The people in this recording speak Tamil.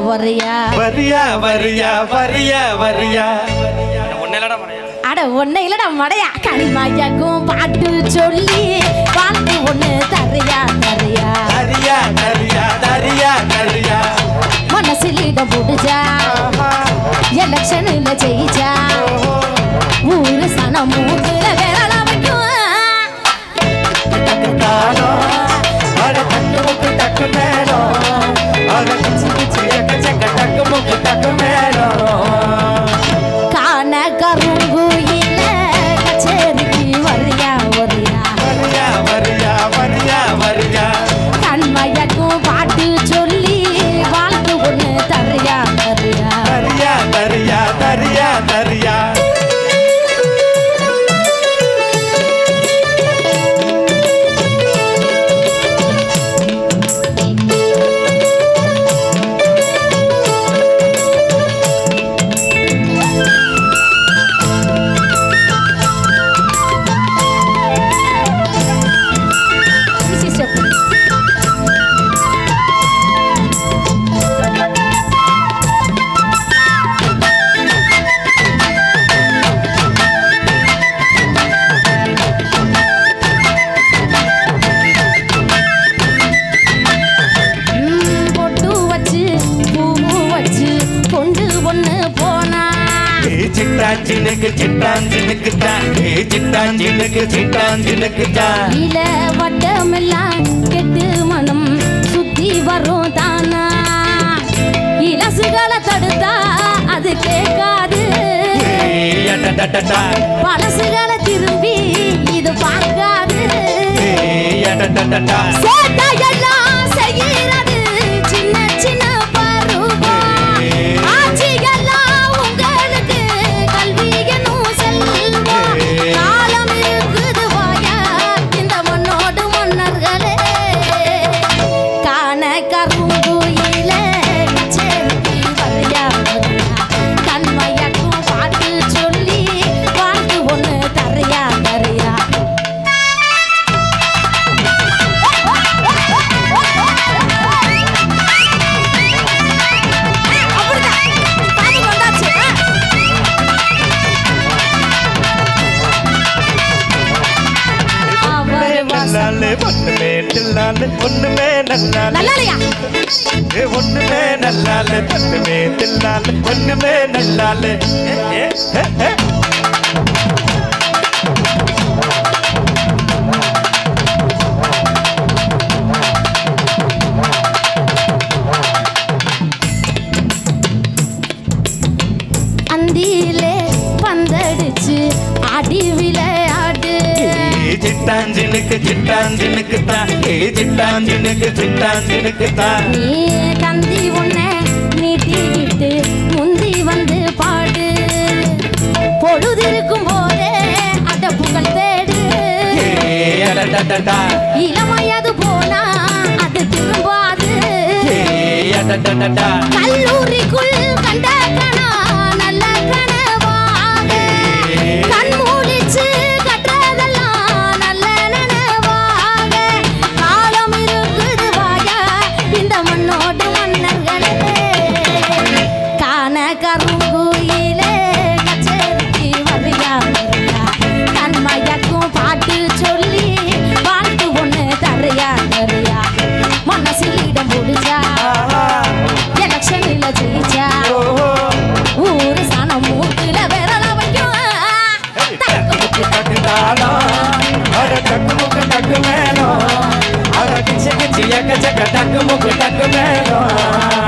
வரியா? வரியா வரியா வரியா வரியா. அட ஒன்ன இல்லடா மடையா. கனிமாயாக்கும் பாட்டு சொல்லி வாழ்த்து ஒண்ணு தரையா தரையா. தரியா தரியா தரியா தரியா. மனசில் இடம் புடிச்சா எலெக்ஷன்ல ஜெயிச்சா ஊரு சனம் மூத்துல சிட்டாஞ்சினுக்கு சிட்டாஞ்சினுக்கு தான். ஏ சிட்டாஞ்சினுக்கு சிட்டாஞ்சினுக்கு தான். இல வட்டமெல்லாம் கெட்டு மனம் சுத்தி வரும் தானா? இலசுகளை தடுத்தா அது கேட்காது. பழசுகளை திரும்பி இது பார்க்காது. நல்லாலே ஒண்ணுமே நல்லாலே ஒண்ணுமே நல்லாலே. ஏ ஒண்ணுமே நல்லாலே ஒண்ணுமே தில்லாலே ஒண்ணுமே நல்லாலே. ஏ, ஏ, ஏ, சிட்டாஞ்சினுக்கு சிட்டாஞ்சினுக்கு தான் ஏ சிட்டாஞ்சினுக்கு சிட்டாஞ்சினுக்கு தான் நீ தந்தி உன்னை நீட்டிக்கிட்டு முந்தி வந்து பாடு. பொழுதிருக்கும் போதே அட புகழ் தேடு. இளமையது போனா அது திரும்பாது. ஏ டக்கு முக்கு டக்கு தாளம்